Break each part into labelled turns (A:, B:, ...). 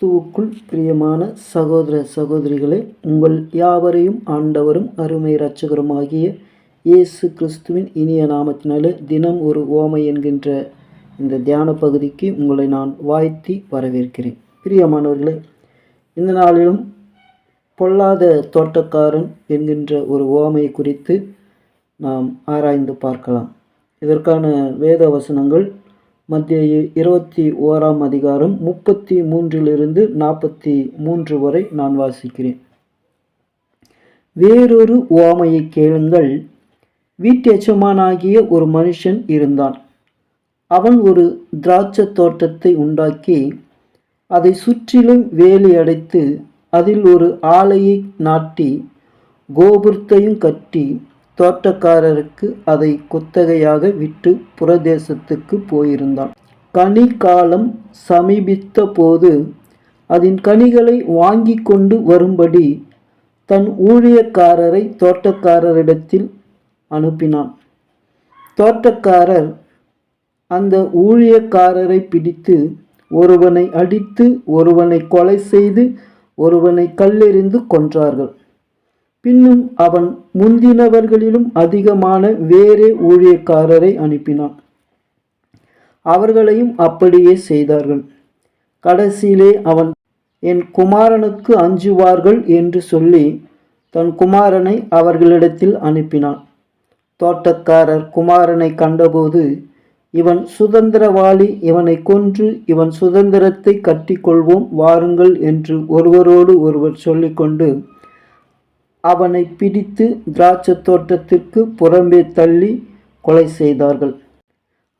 A: கிறிஸ்துவுக்குள் பிரியமான சகோதர சகோதரிகளே உங்கள் யாவரையும் ஆண்டவரும் அருமை இரட்சகருமாகிய இயேசு கிறிஸ்துவின் இனிய நாமத்தினாலே தினம் ஒரு ஓமை என்கின்ற இந்த தியான பகுதிக்கு உங்களை நான் வாழ்த்தி வரவேற்கிறேன். பிரியமானவர்களே இந்த நாளிலும் பொல்லாத தோட்டக்காரன் என்கின்ற ஒரு ஓமையை குறித்து நாம் ஆராய்ந்து பார்க்கலாம். இதற்கான வேத வசனங்கள் மத்திய இருபத்தி ஓராம் அதிகாரம் முப்பத்தி மூன்றிலிருந்து நாற்பத்தி மூன்று வரை நான் வாசிக்கிறேன். வேறொரு ஓமையை கேளுங்கள். வீட்டெஜமானாகிய ஒரு மனுஷன் இருந்தான். அவன் ஒரு திராட்சை தோட்டத்தை உண்டாக்கி அதை சுற்றிலும் வேலி அடைத்து அதில் ஒரு ஆலையை நாட்டி கோபுரத்தையும் கட்டி தோட்டக்காரருக்கு அதை குத்தகையாக விட்டு புறதேசத்துக்கு போயிருந்தான். கனி காலம் சமீபித்த போது அதன் கனிகளை வாங்கி கொண்டு வரும்படி தன் ஊழியக்காரரை தோட்டக்காரரிடத்தில் அனுப்பினான். தோட்டக்காரர் அந்த ஊழியக்காரரை பிடித்து ஒருவனை அடித்து ஒருவனை கொலை செய்து ஒருவனை கல்லெறிந்து கொன்றார்கள். பின்னும் அவன் முந்தினவர்களிலும் அதிகமான வேறே ஊழியக்காரரை அனுப்பினான். அவர்களையும் அப்படியே செய்தார்கள். கடைசியிலே அவன் என் குமாரனுக்கு அஞ்சுவார்கள் என்று சொல்லி தன் குமாரனை அவர்களிடத்தில் அனுப்பினான். தோட்டக்காரர் குமாரனை கண்டபோது இவன் சுதந்திரவாளி இவனை கொன்று இவன் சுதந்திரத்தை கட்டிக்கொள்வோம் வாருங்கள் என்று ஒருவரோடு ஒருவர் சொல்லிக்கொண்டு அவனை பிடித்து திராட்சை தோட்டத்திற்கு புறம்பே தள்ளி கொலை செய்தார்கள்.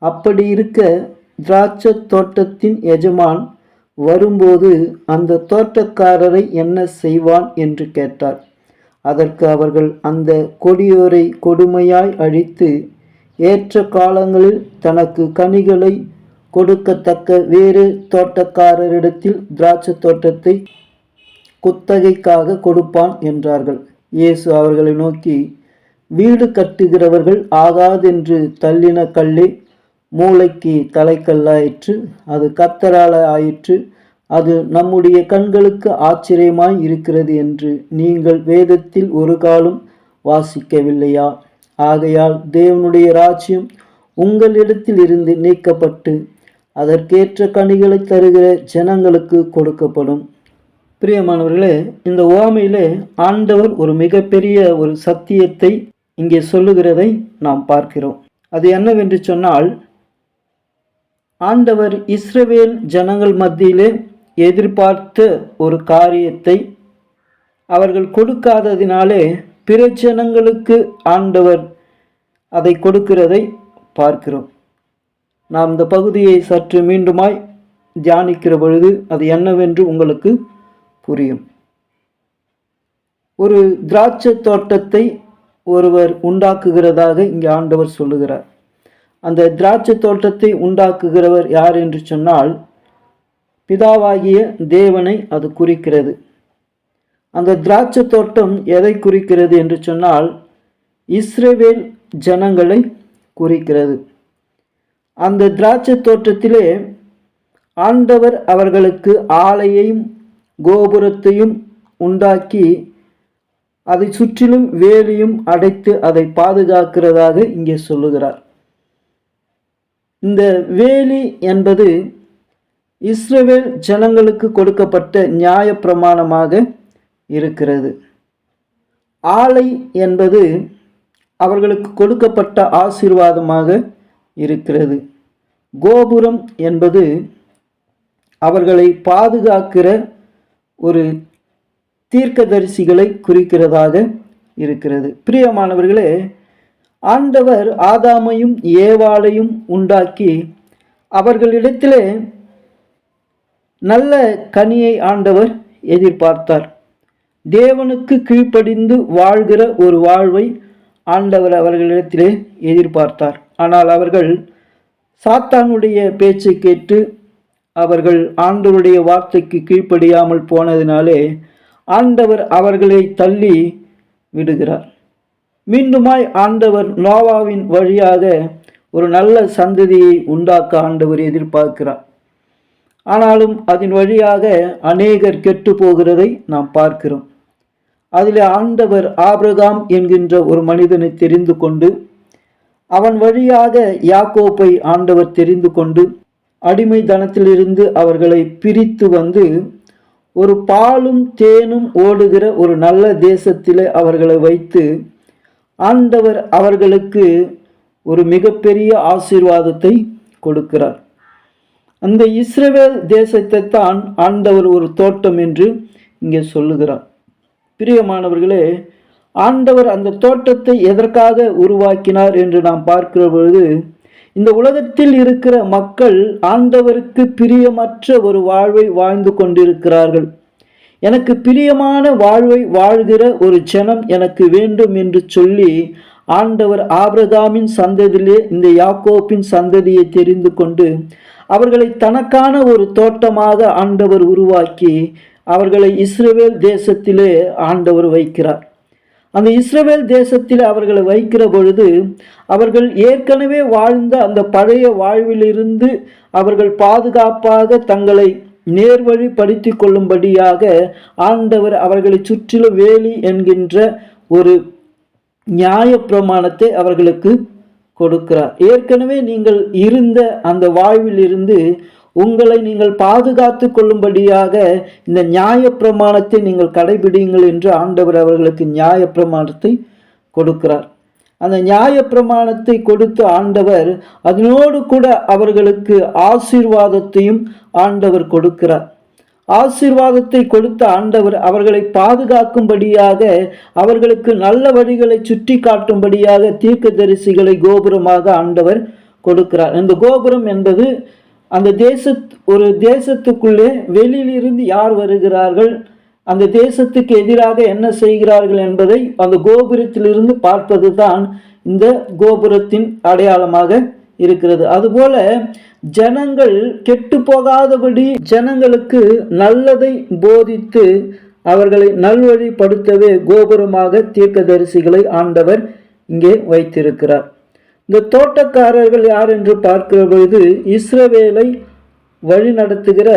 A: அப்படி இருக்க திராட்சை தோட்டத்தின் எஜமான் வரும்போது அந்த தோட்டக்காரரை என்ன செய்வான் என்று கேட்டார். அதற்கு அவர்கள் அந்த கொடியோரை கொடுமையாய் அழித்து ஏற்ற காலங்களில் தனக்கு கனிகளை கொடுக்கத்தக்க வேறு தோட்டக்காரரிடத்தில் திராட்சை தோட்டத்தை குத்தகைக்காக கொடுப்பான் என்றார்கள். இயேசு அவர்களை நோக்கி வீடு கட்டுகிறவர்கள் ஆகாதென்று தள்ளின கல்லே மூளைக்கு தலைக்கல்லாயிற்று அது கத்தரால ஆயிற்று அது நம்முடைய கண்களுக்கு ஆச்சரியமாய் இருக்கிறது என்று நீங்கள் வேதத்தில் ஒரு காலம் வாசிக்கவில்லையா? ஆகையால் தேவனுடைய ராஜ்யம் உங்களிடத்தில் இருந்து நீக்கப்பட்டு அதற்கேற்ற கனிகளை தருகிற ஜனங்களுக்கு கொடுக்கப்படும். பிரியமானவர்களே இந்த ஓமையிலே ஆண்டவர் ஒரு மிகப்பெரிய ஒரு சத்தியத்தை இங்கே சொல்லுகிறதை நாம் பார்க்கிறோம். அது என்னவென்று சொன்னால் ஆண்டவர் இஸ்ரவேல் ஜனங்கள் மத்தியிலே எதிர்பார்த்த ஒரு காரியத்தை அவர்கள் கொடுக்காததினாலே பிற ஜனங்களுக்கு ஆண்டவர் அதை கொடுக்கிறதை பார்க்கிறோம். நாம் இந்த பகுதியை சற்று மீண்டுமாய் தியானிக்கிற பொழுது அது என்னவென்று உங்களுக்கு புரியும். ஒரு திராட்சை தோட்டத்தை ஒருவர் உண்டாக்குகிறதாக இங்கே ஆண்டவர் சொல்லுகிறார். அந்த திராட்சை தோட்டத்தை உண்டாக்குகிறவர் யார் என்று சொன்னால் பிதாவாகிய தேவனை அது குறிக்கிறது. அந்த திராட்சை தோட்டம் எதை குறிக்கிறது என்று சொன்னால் இஸ்ரேவேல் ஜனங்களை குறிக்கிறது. அந்த திராட்சை தோட்டத்திலே ஆண்டவர் அவர்களுக்கு ஆலையையும் கோபுரத்தையும் உண்டாக்கி அதை சுற்றிலும் வேலியும் அடைத்து அதை பாதுகாக்கிறதாக இங்கே சொல்லுகிறார். இந்த வேலி என்பது இஸ்ரேல் ஜனங்களுக்கு கொடுக்கப்பட்ட நியாய பிரமாணமாக இருக்கிறது. ஆலை என்பது அவர்களுக்கு கொடுக்கப்பட்ட ஆசீர்வாதமாக இருக்கிறது. கோபுரம் என்பது அவர்களை பாதுகாக்கிற ஒரு தீர்க்கதரிசிகளை குறிக்கிறதாக இருக்கிறது. பிரியமானவர்களே ஆண்டவர் ஆதாமையும் ஏவாளையும் உண்டாக்கி அவர்களிடத்திலே நல்ல கனியை ஆண்டவர் எதிர்பார்த்தார். தேவனுக்கு கீழ்ப்படிந்து வாழ்கிற ஒரு வாழ்வை ஆண்டவர் அவர்களிடத்திலே எதிர்பார்த்தார். ஆனால் அவர்கள் சாத்தானுடைய பேச்சை கேட்டு அவர்கள் ஆண்டவருடைய வார்த்தைக்கு கீழ்ப்படியாமல் போனதினாலே ஆண்டவர் அவர்களை தள்ளி விடுகிறார். மீண்டுமாய் ஆண்டவர் நோவாவின் வழியாக ஒரு நல்ல சந்ததியை உண்டாக்க ஆண்டவர் எதிர்பார்க்கிறார். ஆனாலும் அதன் வழியாக அநேகர் கெட்டு போகிறதை நாம் பார்க்கிறோம். அதில் ஆண்டவர் ஆபிரகாம் என்கின்ற ஒரு மனிதனை தெரிந்து கொண்டு அவன் வழியாக யாக்கோப்பை ஆண்டவர் தெரிந்து கொண்டு அடிமை தனத்திலிருந்து அவர்களை பிரித்து வந்து ஒரு பாலும் தேனும் ஓடுகிற ஒரு நல்ல தேசத்திலே அவர்களை வைத்து ஆண்டவர் அவர்களுக்கு ஒரு மிகப்பெரிய ஆசீர்வாதத்தை கொடுக்கிறார். அந்த இஸ்ரவேல் தேசத்தை தான் ஆண்டவர் ஒரு தோட்டம் என்று இங்கே சொல்லுகிறார். பிரியமானவர்களே ஆண்டவர் அந்த தோட்டத்தை எதற்காக உருவாக்கினார் என்று நாம் பார்க்கிற பொழுது இந்த உலகத்தில் இருக்கிற மக்கள் ஆண்டவருக்கு பிரியமற்ற ஒரு வாழ்வை வாழ்ந்து கொண்டிருக்கிறார்கள். எனக்கு பிரியமான வாழ்வை வாழ்கிற ஒரு ஜனம் எனக்கு வேண்டும் என்று சொல்லி ஆண்டவர் ஆபிரகாமின் சந்ததியிலே இந்த யாக்கோப்பின் சந்ததியை தெரிந்து கொண்டு அவர்களை தனக்கான ஒரு தோட்டமாக ஆண்டவர் உருவாக்கி அவர்களை இஸ்ரேல் தேசத்திலே ஆண்டவர் வைக்கிறார். அந்த இஸ்ரவேல் தேசத்தில் அவர்களை வைக்கிற பொழுது அவர்கள் ஏற்கனவே வாழ்ந்த அந்த பழைய வாழ்விலிருந்து அவர்கள் பாதுகாப்பாக தங்களை நேர்வழிப்படுத்தி கொள்ளும்படியாக ஆண்டவர் அவர்களை சுற்றிலும் வேலி என்கின்ற ஒரு நியாய பிரமாணத்தை அவர்களுக்கு கொடுக்கிறார். ஏற்கனவே நீங்கள் இருந்த அந்த வாழ்விலிருந்து உங்களை நீங்கள் பாதுகாத்து கொள்ளும்படியாக இந்த நியாய பிரமாணத்தை நீங்கள் கடைபிடிங்கள் என்று ஆண்டவர் அவர்களுக்கு நியாய பிரமாணத்தை கொடுக்கிறார். அந்த நியாய பிரமாணத்தை கொடுத்து ஆண்டவர் அதனோடு கூட அவர்களுக்கு ஆசீர்வாதத்தையும் ஆண்டவர் கொடுக்கிறார். ஆசீர்வாதத்தை கொடுத்த ஆண்டவர் அவர்களை பாதுகாக்கும்படியாக அவர்களுக்கு நல்ல வழிகளை சுற்றி காட்டும்படியாக தீர்க்க தரிசிகளை கோபுரமாக ஆண்டவர் கொடுக்கிறார். இந்த கோபுரம் என்பது அந்த தேச ஒரு தேசத்துக்குள்ளே வெளியிலிருந்து யார் வருகிறார்கள்? அந்த தேசத்துக்கு எதிராக என்ன செய்கிறார்கள் என்பதை அந்த கோபுரத்திலிருந்து பார்ப்பது தான் இந்த கோபுரத்தின் அடையாளமாக இருக்கிறது. அதுபோல ஜனங்கள் கெட்டு போகாதபடி ஜனங்களுக்கு நல்லதை போதித்து அவர்களை நல்வழிப்படுத்தவே கோபுரமாக தீர்க்கதரிசிகளை ஆண்டவர் இங்கே வைத்திருக்கிறார். இந்த தோட்டக்காரர்கள் யார் என்று பார்க்கிற பொழுது இஸ்ரவேலை வழிநடத்துகிற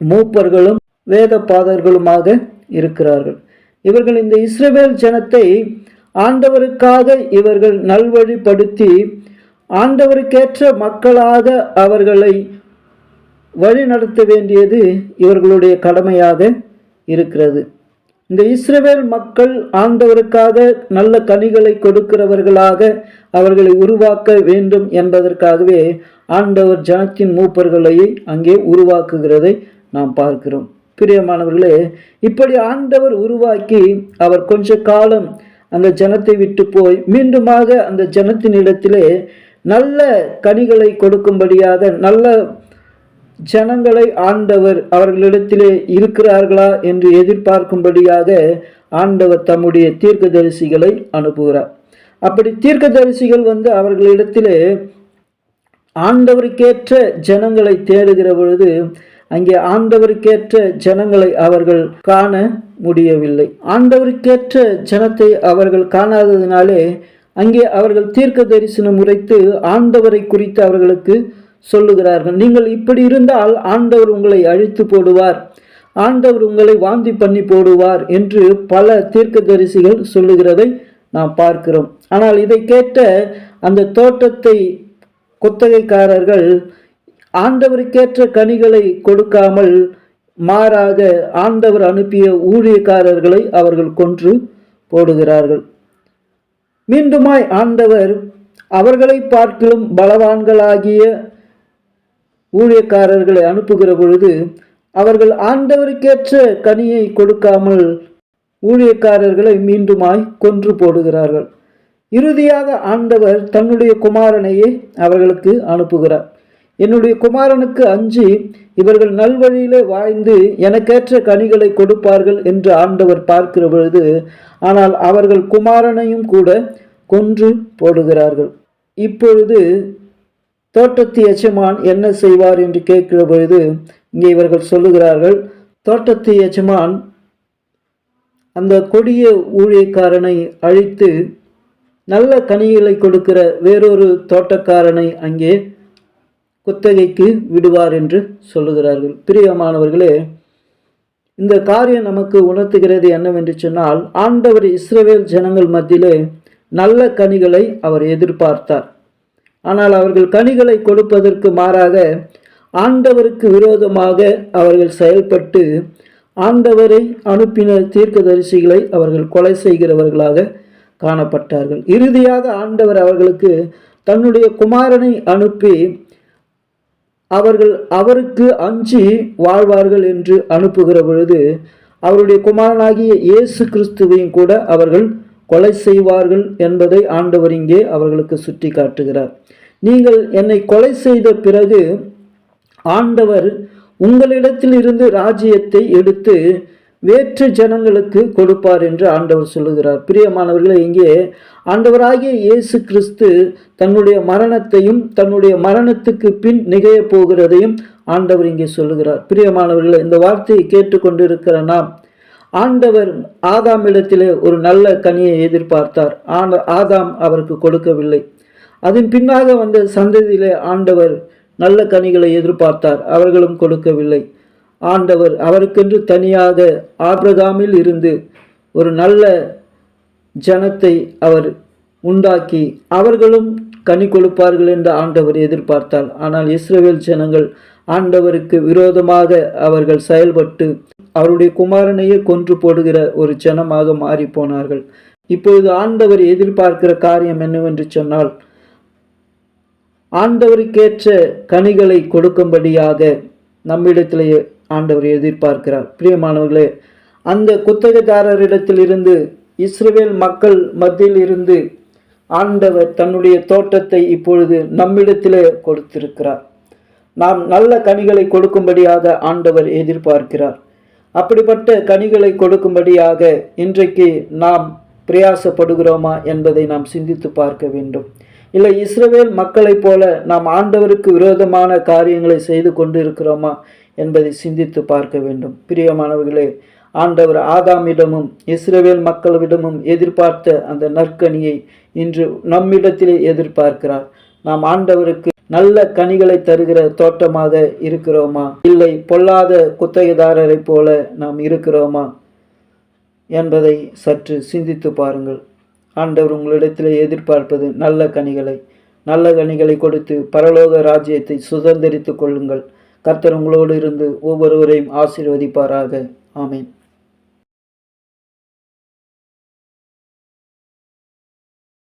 A: மூப்பர்களும் வேத பாதர்களுமாக இருக்கிறார்கள். இவர்கள் இந்த இஸ்ரவேல் ஜனத்தை ஆண்டவருக்காக இவர்கள் நல்வழிப்படுத்தி ஆண்டவருக்கேற்ற மக்களாக அவர்களை வழிநடத்த வேண்டியது இவர்களுடைய கடமையாக இருக்கிறது. இந்த இஸ்ரவேல் மக்கள் ஆண்டவருக்காக நல்ல கனிகளை கொடுக்கிறவர்களாக அவர்களை உருவாக்க வேண்டும் என்பதற்காகவே ஆண்டவர் ஜனத்தின் மூப்பர்களை அங்கே உருவாக்குகிறதை நாம் பார்க்கிறோம். பிரியமானவர்களே இப்படி ஆண்டவர் உருவாக்கி அவர் கொஞ்ச காலம் அந்த ஜனத்தை விட்டு போய் மீண்டுமாக அந்த ஜனத்தின் இடத்திலே நல்ல கனிகளை கொடுக்கும்படியாக நல்ல ஜனங்களை ஆண்டவர் அவர்களிடத்திலே இருக்கிறார்களா என்று எதிர்பார்க்கும்படியாக ஆண்டவர் தம்முடைய தீர்க்கதரிசிகளை அனுப்புகிறார். அப்படி தீர்க்கதரிசிகள் வந்து அவர்களிடத்திலே ஆண்டவருக்கேற்ற ஜனங்களை தேடுகிற பொழுது அங்கே ஆண்டவருக்கேற்ற ஜனங்களை அவர்கள் காண முடியவில்லை. ஆண்டவருக்கேற்ற ஜனத்தை அவர்கள் காணாததினாலே அங்கே அவர்கள் தீர்க்க தரிசனம் உரைத்து ஆண்டவரை குறித்து அவர்களுக்கு சொல்லுகிறார்கள். நீங்கள் இப்படி இருந்தால் ஆண்டவர் உங்களை அழித்து போடுவார். ஆண்டவர் உங்களை வாந்தி பண்ணி போடுவார் என்று பல தீர்க்கதரிசிகள் சொல்லுகிறதை நாம் பார்க்கிறோம். ஆனால் இதை கேட்ட அந்த தோட்டத்தை குத்தகைக்காரர்கள் ஆண்டவருக்கேற்ற கனிகளை கொடுக்காமல் மாறாக ஆண்டவர் அனுப்பிய ஊழியக்காரர்களை அவர்கள் கொன்று போடுகிறார்கள். மீண்டுமாய் ஆண்டவர் அவர்களை பார்க்கிலும் பலவான்களாகிய ஊழியக்காரர்களை அனுப்புகிற பொழுது அவர்கள் ஆண்டவருக்கேற்ற கனியை கொடுக்காமல் ஊழியக்காரர்களை மீண்டுமாய் கொன்று போடுகிறார்கள். இறுதியாக ஆண்டவர் தன்னுடைய குமாரனையே அவர்களுக்கு அனுப்புகிறார். என்னுடைய குமாரனுக்கு அஞ்சு இவர்கள் நல்வழியிலே வாய்ந்து எனக்கேற்ற கனிகளை கொடுப்பார்கள் என்று ஆண்டவர் பார்க்கிற பொழுது ஆனால் அவர்கள் குமாரனையும் கூட கொன்று போடுகிறார்கள். இப்பொழுது தோட்டத்து எஜமான் என்ன செய்வார் என்று கேட்கிற பொழுது இங்கே இவர்கள் சொல்லுகிறார்கள் தோட்டத்து எஜமான் அந்த கொடிய ஊழியக்காரனை அழித்து நல்ல கனிகளை கொடுக்கிற வேறொரு தோட்டக்காரனை அங்கே குத்தகைக்கு விடுவார் என்று சொல்லுகிறார்கள். பிரியமானவர்களே இந்த காரியம் நமக்கு உணர்த்துகிறது என்னவென்று சொன்னால் ஆண்டவர் இஸ்ரவேல் ஜனங்கள் மத்தியிலே நல்ல கனிகளை அவர் எதிர்பார்த்தார். ஆனால் அவர்கள் கனிகளை கொடுப்பதற்கு மாறாக ஆண்டவருக்கு விரோதமாக அவர்கள் செயல்பட்டு ஆண்டவரை அனுப்பின தீர்க்கதரிசிகளை அவர்கள் கொலை செய்கிறவர்களாக காணப்பட்டார்கள். இறுதியாக ஆண்டவர் அவர்களுக்கு தன்னுடைய குமாரனை அனுப்பி அவர்கள் அவருக்கு அஞ்சி வாழ்வார்கள் என்று அனுப்புகிற பொழுது அவருடைய குமாரனாகிய இயேசு கிறிஸ்துவையும் கூட அவர்கள் கொலை செய்வார்கள் என்பதை ஆண்டவர் இங்கே அவர்களுக்கு சுட்டி காட்டுகிறார் நீங்கள் என்னை கொலை செய்த பிறகு ஆண்டவர் உங்களிடத்தில் இருந்து ராஜ்யத்தை எடுத்து வேற்று ஜனங்களுக்கு கொடுப்பார் என்று ஆண்டவர் சொல்லுகிறார். பிரியமானவர்களே இங்கே ஆண்டவராகிய இயேசு கிறிஸ்து தன்னுடைய மரணத்தையும் தன்னுடைய மரணத்துக்கு பின் நிகழப் போகிறதையும் ஆண்டவர் இங்கே சொல்லுகிறார். பிரியமானவர்களே இந்த வார்த்தையை கேட்டுக்கொண்டிருக்கிற நாம் ஆண்டவர் ஆதாம் இடத்திலே ஒரு நல்ல கனியை எதிர்பார்த்தார். ஆண்ட ஆதாம் அவருக்கு கொடுக்கவில்லை. அதன் பின்னாக வந்த சந்ததியிலே ஆண்டவர் நல்ல கனிகளை எதிர்பார்த்தார் அவர்களும் கொடுக்கவில்லை. ஆண்டவர் அவருக்கென்று தனியாக ஆபிரகாமில் இருந்து ஒரு நல்ல ஜனத்தை அவர் உண்டாக்கி அவர்களும் கனி கொடுப்பார்கள் என்று ஆண்டவர் எதிர்பார்த்தார். ஆனால் இஸ்ரேல் ஜனங்கள் ஆண்டவருக்கு விரோதமாக அவர்கள் செயல்பட்டு அவருடைய குமாரனையே கொன்று போடுகிற ஒரு ஜனமாக மாறி போனார்கள் இப்பொழுது ஆண்டவர் எதிர்பார்க்கிற காரியம் என்னவென்று சொன்னால் ஆண்டவருக்கேற்ற கனிகளை கொடுக்கும்படியாக நம்மிடத்திலேயே ஆண்டவர் எதிர்பார்க்கிறார். பிரியமானவர்களே அந்த குத்தகைதாரரிடத்திலிருந்து இஸ்ரேல் மக்கள் மத்தியில் இருந்து ஆண்டவர் தன்னுடைய தோட்டத்தை இப்பொழுது நம்மிடத்திலே கொடுத்திருக்கிறார். நாம் நல்ல கனிகளை கொடுக்கும்படியாக ஆண்டவர் எதிர்பார்க்கிறார். அப்படிப்பட்ட கனிகளை கொடுக்கும்படியாக இன்றைக்கு நாம் பிரயாசப்படுகிறோமா என்பதை நாம் சிந்தித்து பார்க்க வேண்டும். இல்லை இஸ்ரவேல் மக்களைப் போல நாம் ஆண்டவருக்கு விரோதமான காரியங்களை செய்து கொண்டிருக்கிறோமா என்பதை சிந்தித்து பார்க்க வேண்டும். பிரியமானவர்களே ஆண்டவர் ஆதாமிடமும் இஸ்ரவேல் மக்களிடமும் எதிர்பார்த்த அந்த நற்கனியை இன்று நம்மிடத்திலே எதிர்பார்க்கிறார். நாம் ஆண்டவருக்கு நல்ல கனிகளை தருகிற தோட்டமாக இருக்கிறோமா? இல்லை பொல்லாத குத்தகைதாரரைப் போல நாம் இருக்கிறோமா என்பதை சற்று சிந்தித்து பாருங்கள். ஆண்டவர் உங்களிடத்தில் எதிர்பார்ப்பது நல்ல கனிகளை நல்ல கனிகளை கொடுத்து பரலோக ராஜ்யத்தை சுதந்திரித்துக் கொள்ளுங்கள். கர்த்தர் உங்களோடு இருந்து ஒவ்வொருவரையும் ஆசீர்வதிப்பாராக. ஆமேன்.